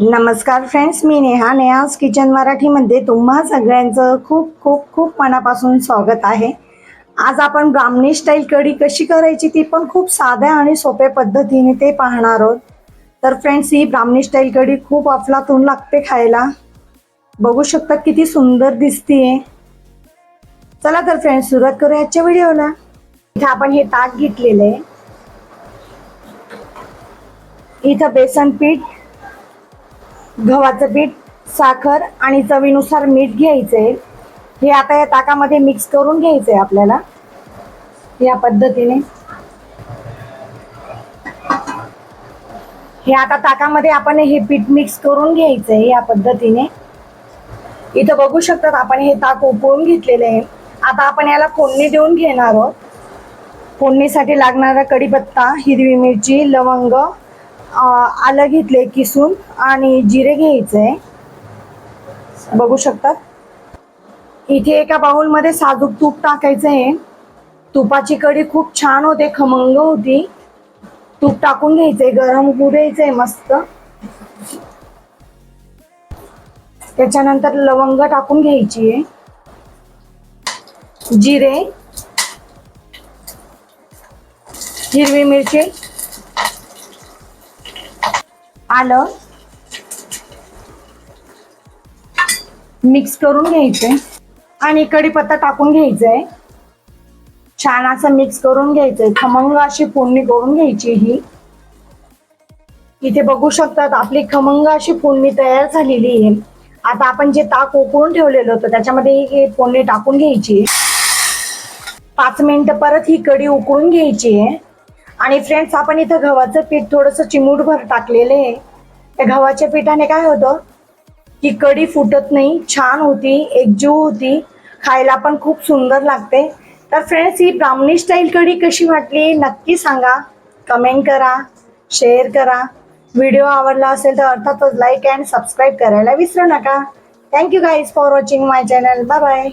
नमस्कार फ्रेंड्स मी नेहा. नेहाज किचन मराठीमध्ये तुम्हा सगळ्यांचं खूप खूप खूप मनापासून स्वागत आहे. आज आपण ब्राह्मणी स्टाईल कढी कशी करायची ती पण खूप साध्या आणि सोप्या पद्धतीने ते पाहणार आहोत. तर फ्रेंड्स ही ब्राह्मणी स्टाईल कढी खूप अफलातून लागते खायला. बघू शकता किती सुंदर दिसतीये. चला तर फ्रेंड्स सुरुवात करूया आजच्या व्हिडिओला. इथे आपण हे ताक घेतलेलं आहे. इथं बेसन पीठ गव्हाचं पीठ साखर आणि चवीनुसार मीठ घ्यायचं आहे हे आता या ताकामध्ये मिक्स करून घ्यायचं आहे आपल्याला. या पद्धतीने. हे आता ताकामध्ये आपण हे पीठ मिक्स करून घ्यायचं आहे या पद्धतीने. इथं बघू शकतात आपण हे ताक उकळून घेतलेले आहे. आता आपण याला फोडणी देऊन घेणार आहोत. फोडणीसाठी लागणारा कढीपत्ता हिरवी मिरची लवंग आलं घेतले किसून आणि जिरे घ्यायचे बघू शकतात? इथे एका बाउलमध्ये साजूक तूप टाकायचं आहे तुपाची कढी खूप छान होते खमंग होती. तूप टाकून घ्यायचंय गरम होऊ द्यायचंय मस्त. त्याच्यानंतर लवंग टाकून घ्यायची आहे जिरे हिरवी मिरची आलं. मिक्स करून घ्यायचे आणि कढीपत्ता टाकून घ्यायचंय. छान असं मिक्स करून घ्यायचंय. खमंग अशी फोडणी करून घ्यायची ही. इथे बघू शकतात आपली खमंग अशी फोडणी तयार झालेली आहे. आता आपण जे ताक उकळून ठेवलेलं होतं त्याच्यामध्ये ही फोडणी टाकून घ्यायची. पाच मिनिटं परत ही कढी उकळून घ्यायची आहे. आणि फ्रेंड्स आपण इथं गव्हाचं पीठ थोडंसं चिमूटभर टाकलेलं आहे. त्या गव्हाच्या पिठाने काय होतं? की कढी फुटत नाही छान होती एकजीव होती खायला पण खूप सुंदर लागते. तर फ्रेंड्स ही ब्राह्मणी स्टाईल कढी कशी वाटली? नक्की सांगा. कमेंट करा शेअर करा. व्हिडिओ आवडला असेल तर अर्थातच लाईक अँड सबस्क्राईब करायला विसरू नका. Thank you guys for watching my channel bye bye